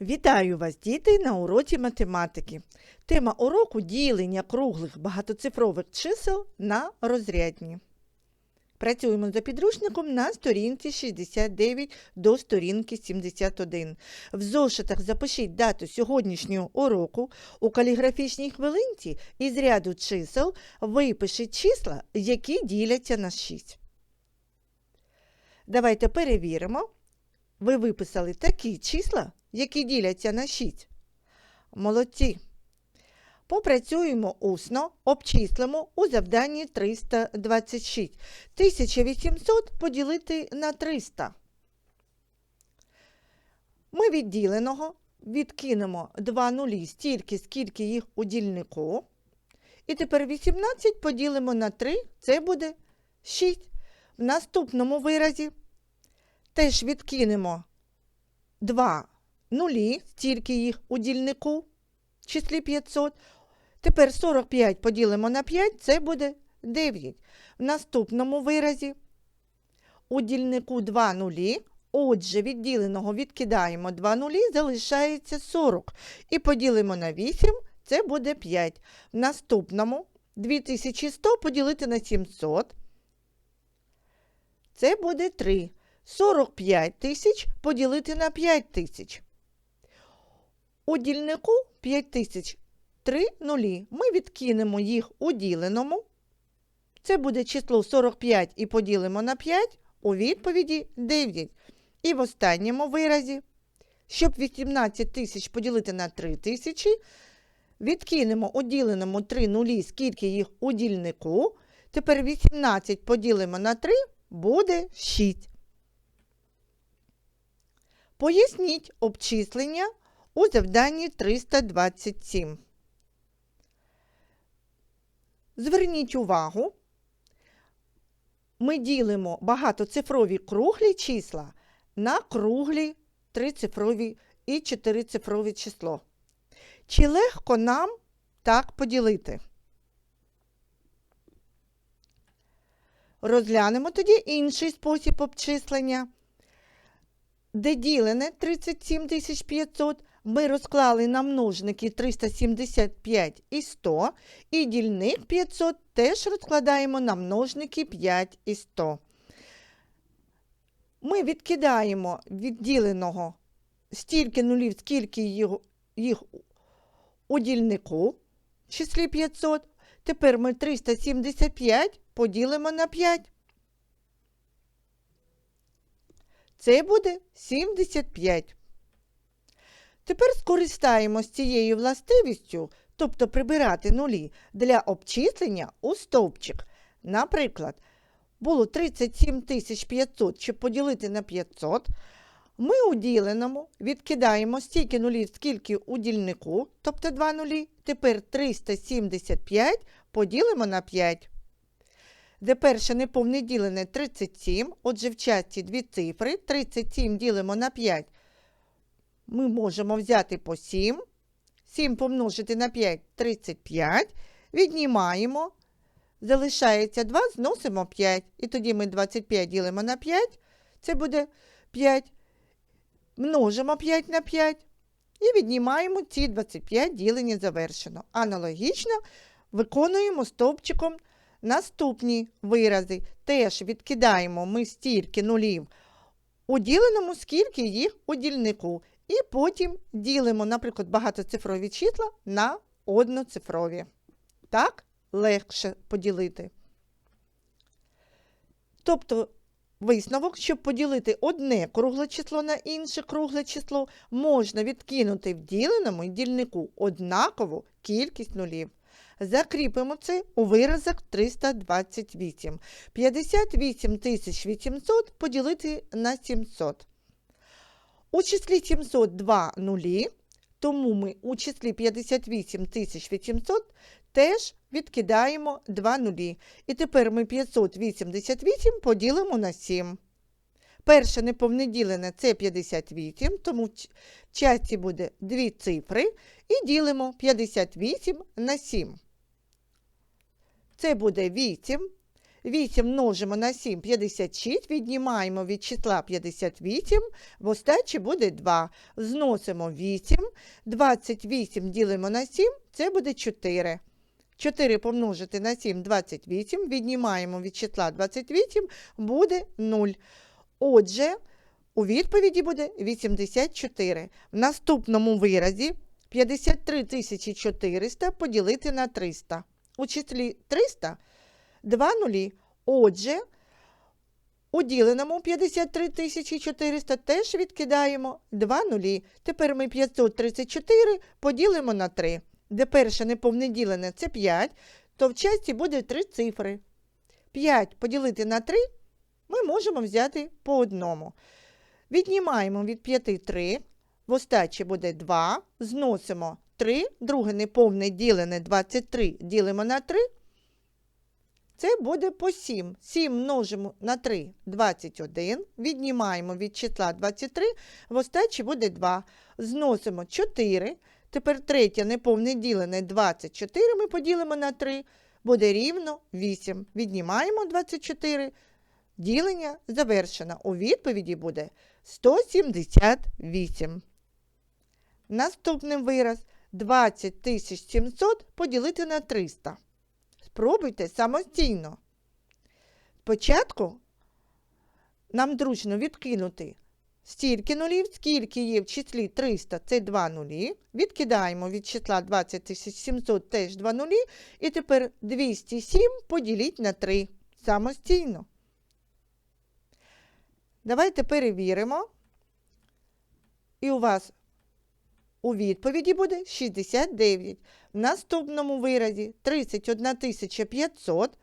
Вітаю вас, діти, на уроці математики. Тема уроку ділення круглих багатоцифрових чисел на розрядні. Працюємо за підручником на сторінці 69 до сторінки 71. В зошитах запишіть дату сьогоднішнього уроку. У каліграфічній хвилинці із ряду чисел випишіть числа, які діляться на 6. Давайте перевіримо. Ви виписали такі числа, які діляться на 6. Молодці. Попрацюємо усно, обчислимо у завданні 326. 1800 поділити на 300. Ми від діленого відкинемо 2 нулі стільки, скільки їх у дільнику. І тепер 18 поділимо на 3, це буде 6. В наступному виразі теж відкинемо 2 нулі, стільки їх у дільнику, числі 500. Тепер 45 поділимо на 5, це буде 9. В наступному виразі у дільнику 2 нулі, отже, від діленого відкидаємо 2 нулі, залишається 40. І поділимо на 8, це буде 5. В наступному 2100 поділити на 700, це буде 3. 45 тисяч поділити на 5 тисяч. У дільнику 5 тисяч нулі. Ми відкинемо їх у діленому. Це буде число 45 і поділимо на 5. У відповіді 9. І в останньому виразі, щоб 18 тисяч поділити на 3 тисячі, відкинемо у діленому 3 нулі, скільки їх у дільнику. Тепер 18 поділимо на 3, буде 6. Поясніть обчислення у завданні 327. Зверніть увагу, ми ділимо багатоцифрові круглі числа на круглі трицифрові і чотирицифрові число. Чи легко нам так поділити? Розглянемо тоді інший спосіб обчислення де ділене 37 500, ми розклали на множники 375 і 100, і дільник 500 теж розкладаємо на множники 5 і 100. Ми відкидаємо від діленого стільки нулів, скільки їх, у дільнику в числі 500. Тепер ми 375 поділимо на 5. Це буде 75. Тепер скористаємось цією властивістю, тобто прибирати нулі для обчислення у стовпчик. Наприклад, було 37 500, щоб поділити на 500. Ми у діленому відкидаємо стільки нулів, скільки у дільнику, тобто 2 нулі. Тепер 375 поділимо на 5 де перше неповне ділене 37, отже, в часті дві цифри, 37 ділимо на 5. Ми можемо взяти по 7. 7 помножити на 5 35. Віднімаємо. Залишається 2, зносимо 5. І тоді ми 25 ділимо на 5. Це буде 5. Множимо 5 на 5. І віднімаємо ці 25 ділення завершено. Аналогічно виконуємо стовпчиком Наступні вирази теж відкидаємо ми стільки нулів у діленому, скільки їх у дільнику. І потім ділимо, наприклад, багатоцифрові числа на одноцифрові. Так, легше поділити. Тобто, висновок, щоб поділити одне кругле число на інше кругле число, можна відкинути в діленому дільнику однакову кількість нулів. Закріпимо це у виразах 328. 58 800 поділити на 700. У числі 702 нулі, тому ми у числі 58 800 теж відкидаємо 2 нулі. І тепер ми 588 поділимо на 7. Перше неповнеділене це 58, тому в часті буде дві цифри. І ділимо 58 на 7. Це буде 8. 8 множимо на 7 56, віднімаємо від числа 58, в остачі буде 2. Зносимо 8, 28 ділимо на 7, це буде 4. 4 помножити на 7 28, віднімаємо від числа 28, буде 0. Отже, у відповіді буде 84. В наступному виразі 53 400 поділити на 300. У числі 300 2 нулі. Отже, у діленому 53 400 теж відкидаємо 2 нулі. Тепер ми 534 поділимо на 3. Де перше неповне ділене це 5, то в часті буде 3 цифри. 5 поділити на 3 ми можемо взяти по одному. Віднімаємо від 5 3, в остачі буде 2, зносимо 3, друге неповне ділене 23 ділимо на 3. Це буде по 7. 7 множимо на 3 21. Віднімаємо від числа 23, в остачі буде 2. Зносимо 4. Тепер третє неповне ділене 24 ми поділимо на 3, буде рівно 8. Віднімаємо 24. Ділення завершено. У відповіді буде 178. Наступний вираз 20 700 поділити на 300. Спробуйте самостійно. Спочатку нам зручно відкинути стільки нулів, скільки є в числі 300, це 2 нулі. Відкидаємо від числа 20 700 теж 2 нулі. І тепер 207 поділіть на 3 самостійно. Давайте перевіримо. І у вас у відповіді буде 69. В наступному виразі 31 500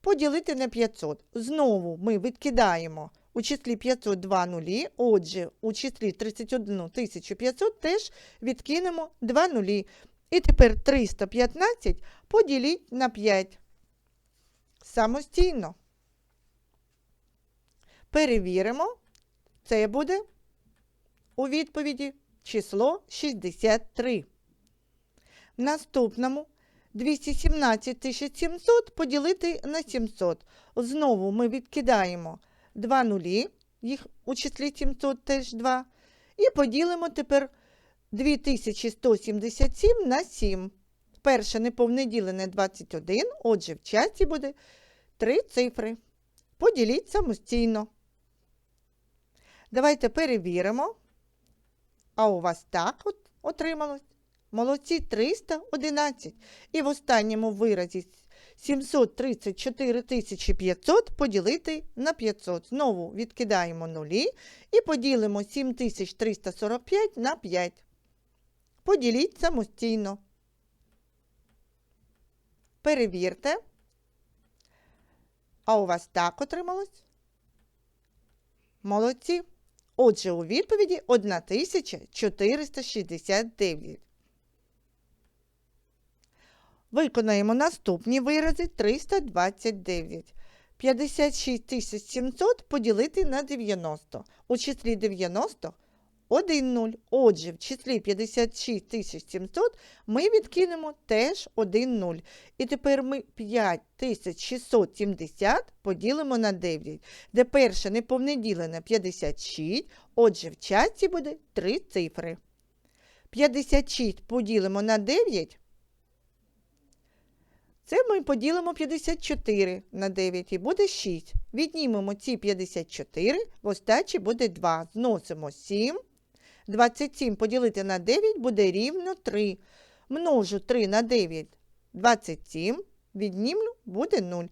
поділити на 500. Знову ми відкидаємо у числі 502 нулі. Отже, у числі 31 500 теж відкинемо 2 нулі. І тепер 315 поділіть на 5. Самостійно. Перевіримо. Це буде у відповіді число 63. В наступному 217 700 поділити на 700. Знову ми відкидаємо 2 нулі, їх у числі 700 теж 2. І поділимо тепер 2177 на 7. Перше неповне ділене 21, отже, в часті буде 3 цифри. Поділіть самостійно. Давайте перевіримо. А у вас так от отрималось. Молодці 311. І в останньому виразі 734 500 поділити на 500. Знову відкидаємо нулі і поділимо 7345 на 5. Поділіть самостійно. Перевірте. А у вас так отрималось? Молодці. Отже, у відповіді 1469. Виконаємо наступні вирази 329. 56 700 поділити на 90. У числі 90 1 0. Отже, в числі 56 700 ми відкинемо теж 1 0. І тепер ми 5670 поділимо на 9, де перше неповнеділене 56, отже, в часті буде 3 цифри. 56 поділимо на 9. Це ми поділимо 54 на 9 і буде 6. Віднімемо ці 54, в остачі буде 2. Зносимо 7. 27 поділити на 9 буде рівно 3. Множу 3 на 9 27, віднімлю буде 0.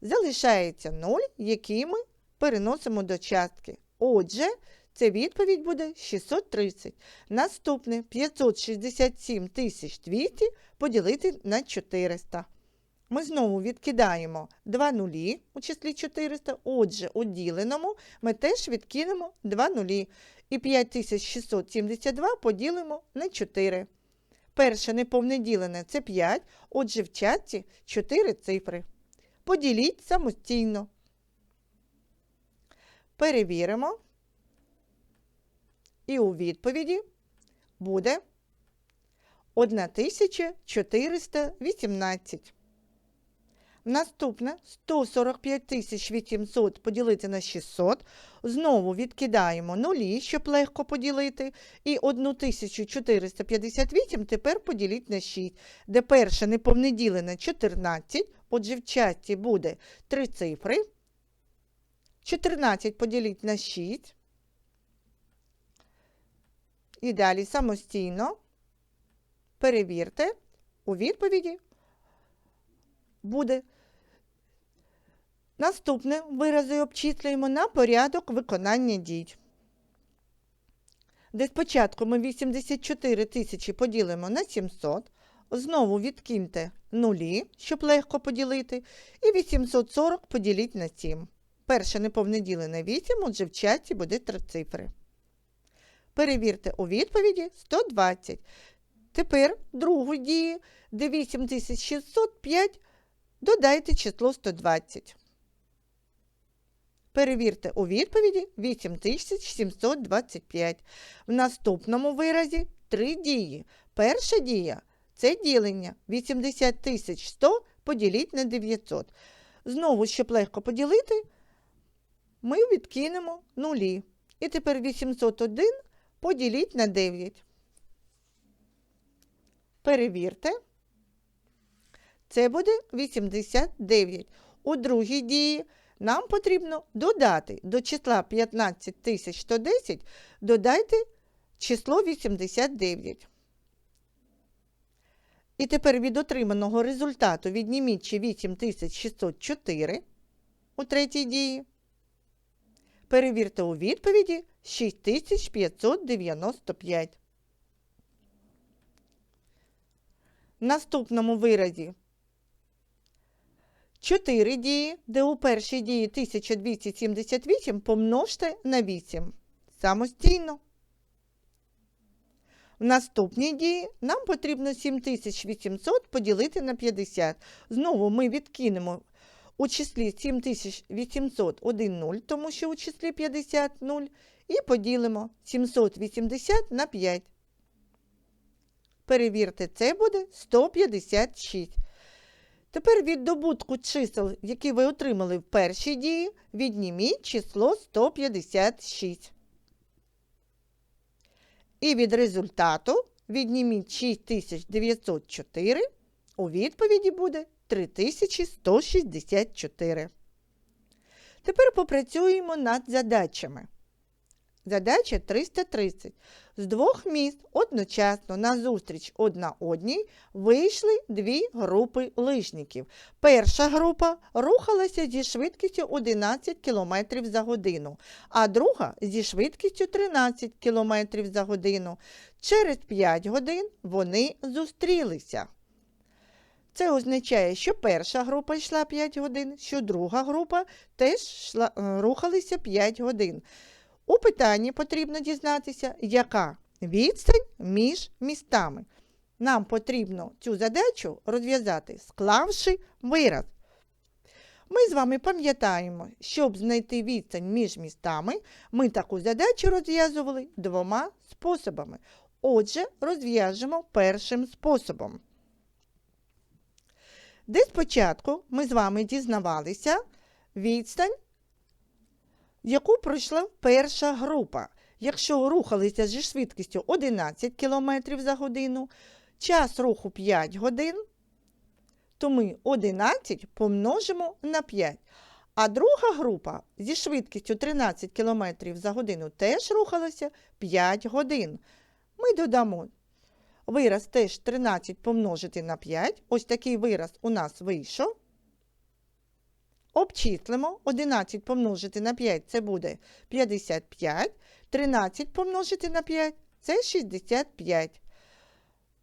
Залишається 0, який ми переносимо до частки. Отже, це відповідь буде 630. Наступне 567 200 поділити на 400. Ми знову відкидаємо 2 нулі у числі 400. Отже, у діленому ми теж відкинемо 2 нулі. І 5672 поділимо на 4. Перше неповне ділене це 5, отже, в чаті 4 цифри. Поділіть самостійно. Перевіримо. І у відповіді буде 1418. Наступне 145 800 поділити на 600. Знову відкидаємо нулі, щоб легко поділити. І 1458 тепер поділіть на 6, де перше неповнеділене 14, отже в часті буде 3 цифри. 14 поділіть на 6. І далі самостійно перевірте, у відповіді буде. Наступне вирази обчислюємо на порядок виконання дій. Де спочатку ми 84 тисячі поділимо на 700, знову відкиньте нулі, щоб легко поділити, і 840 поділіть на 7. Перше неповнеділене 8, отже в чаті буде 3 цифри. Перевірте у відповіді 120. Тепер другу дію, де 8605, додайте число 120. Перевірте у відповіді 8725. В наступному виразі три дії. Перша дія це ділення. 80100 поділіть на 900. Знову, щоб легко поділити, ми відкинемо нулі. І тепер 801 поділіть на 9. Перевірте. Це буде 89. У другій дії нам потрібно додати до числа 15110, додайте число 89. І тепер від отриманого результату відніміть ще 8604 у третій дії. Перевірте у відповіді 6595. В наступному виразі 4 дії, де у першій дії 1278 помножте на 8 самостійно. В наступній дії нам потрібно 7800 поділити на 50. Знову ми відкинемо у числі 7800 1 0, тому що у числі 50 0, і поділимо 780 на 5. Перевірте, це буде 156. Тепер від добутку чисел, які ви отримали в першій дії, відніміть число 156. І від результату відніміть 6904. У відповіді буде 3164. Тепер попрацюємо над задачами. Задача 330. З двох міст одночасно на зустріч одна одній вийшли дві групи лижників. Перша група рухалася зі швидкістю 11 км за годину, а друга зі швидкістю 13 км за годину. Через 5 годин вони зустрілися. Це означає, що перша група йшла 5 годин, що друга група теж йшла, рухалися 5 годин. У питанні потрібно дізнатися, яка відстань між містами. Нам потрібно цю задачу розв'язати, склавши вираз. Ми з вами пам'ятаємо, щоб знайти відстань між містами, ми таку задачу розв'язували двома способами. Отже, розв'яжемо першим способом. Де спочатку ми з вами дізнавалися відстань яку пройшла перша група. Якщо рухалися зі швидкістю 11 км за годину, час руху 5 годин, то ми 11 помножимо на 5. А друга група зі швидкістю 13 км за годину теж рухалася 5 годин. Ми додамо вираз теж 13 помножити на 5. Ось такий вираз у нас вийшов. Обчислимо 11 помножити на 5 це буде 55, 13 помножити на 5 це 65.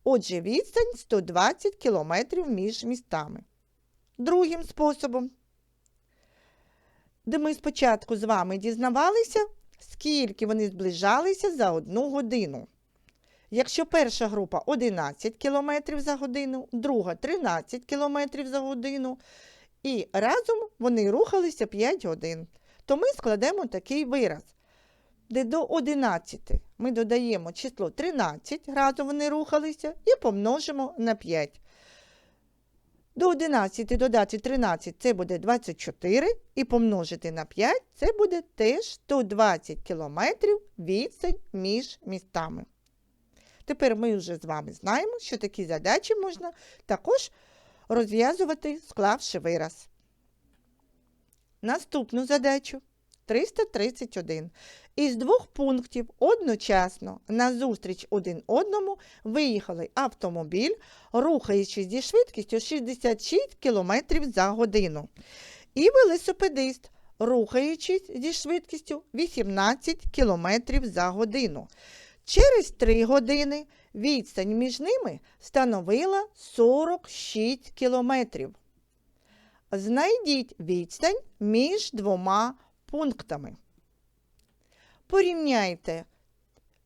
Отже, відстань 120 км між містами. Другим способом, де ми спочатку з вами дізнавалися, скільки вони зближалися за одну годину. Якщо перша група 11 км за годину, друга 13 км за годину, і разом вони рухалися 5 годин. То ми складемо такий вираз, де до 11 ми додаємо число 13, разом вони рухалися, і помножимо на 5. До 11 додати 13 це буде 24, і помножити на 5 це буде теж 120 кілометрів відстань між містами. Тепер ми вже з вами знаємо, що такі задачі можна також розв'язувати, склавши вираз. Наступну задачу 331. Із двох пунктів одночасно назустріч один одному виїхали автомобіль, рухаючись зі швидкістю 66 км за годину. І велосипедист, рухаючись зі швидкістю 18 км за годину. Через 3 години відстань між ними становила 46 кілометрів. Знайдіть відстань між двома пунктами. Порівняйте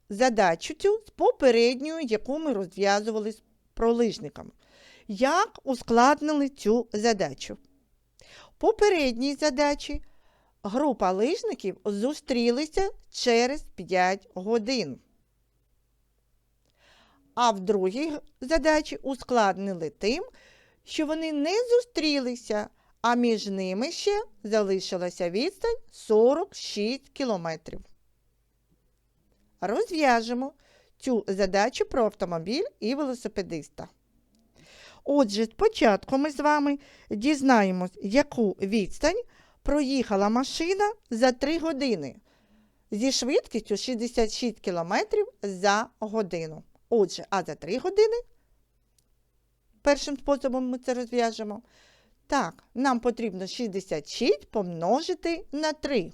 задачу цю з попередньою, яку ми розв'язували з пролижниками. Як ускладнили цю задачу? Попередній задачі група лижників зустрілися через 5 годин. А в другій задачі ускладнили тим, що вони не зустрілися, а між ними ще залишилася відстань 46 кілометрів. Розв'яжемо цю задачу про автомобіль і велосипедиста. Отже, спочатку ми з вами дізнаємось, яку відстань проїхала машина за 3 години зі швидкістю 66 км за годину. Отже, а за 3 години першим способом ми це розв'яжемо. Так, нам потрібно 66 помножити на 3.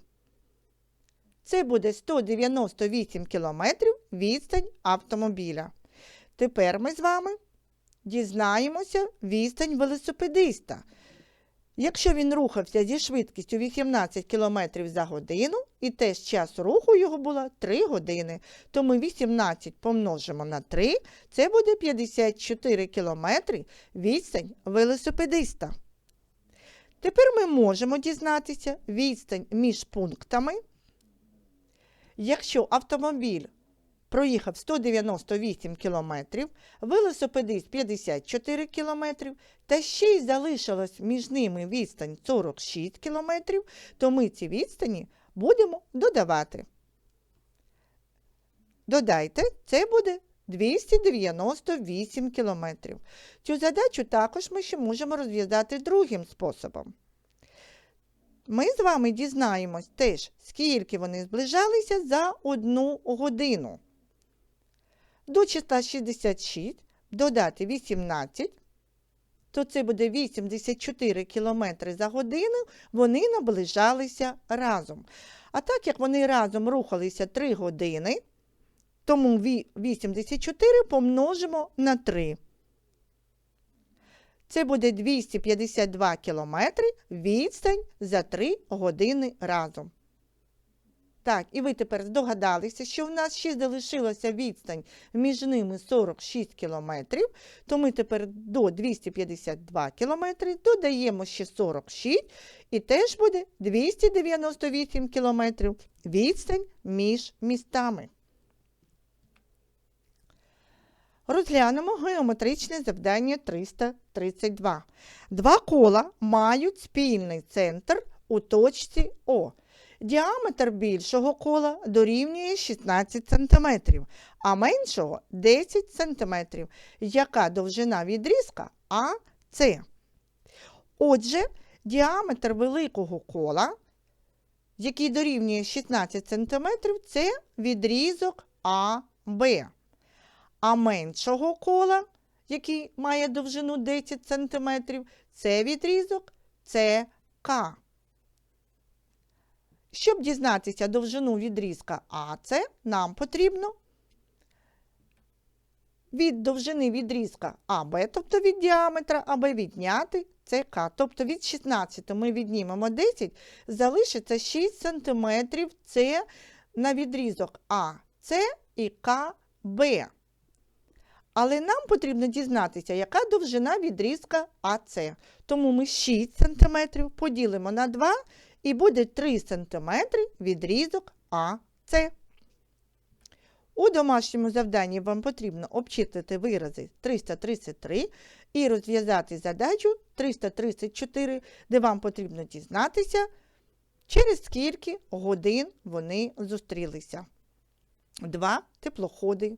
Це буде 198 кілометрів відстань автомобіля. Тепер ми з вами дізнаємося відстань велосипедиста. Якщо він рухався зі швидкістю 18 км за годину, і теж час руху його було 3 години, то ми 18 помножимо на 3, це буде 54 км відстань велосипедиста. Тепер ми можемо дізнатися відстань між пунктами. Якщо автомобіль проїхав 198 км, велосипедист 54 км, та ще й залишилось між ними відстань 46 км, то ми ці відстані будемо додавати. Додайте, це буде 298 км. Цю задачу також ми ще можемо розв'язати другим способом. Ми з вами дізнаємось теж, скільки вони зближалися за одну годину. До числа 66 додати 18, то це буде 84 км за годину, вони наближалися разом. А так як вони разом рухалися 3 години, тому 84 помножимо на 3. Це буде 252 кілометри відстань за 3 години разом. Так, і ви тепер здогадалися, що в нас ще залишилася відстань між ними 46 кілометрів, то ми тепер до 252 кілометри додаємо ще 46 і теж буде 298 кілометрів відстань між містами. Розглянемо геометричне завдання 332. Два кола мають спільний центр у точці О. Діаметр більшого кола дорівнює 16 см, а меншого 10 см. Яка довжина відрізка АС? Отже, діаметр великого кола, який дорівнює 16 см, це відрізок АБ. А меншого кола, який має довжину 10 см, це відрізок СК. Щоб дізнатися довжину відрізка АС, нам потрібно від довжини відрізка АБ, тобто від діаметра АБ відняти СК. Тобто від 16 ми віднімемо 10, залишиться 6 см це на відрізок АС і КБ. Але нам потрібно дізнатися, яка довжина відрізка АС. Тому ми 6 см поділимо на 2 і буде 3 см відрізок АС. У домашньому завданні вам потрібно обчислити вирази 333 і розв'язати задачу 334, де вам потрібно дізнатися, через скільки годин вони зустрілися. Два теплоходи.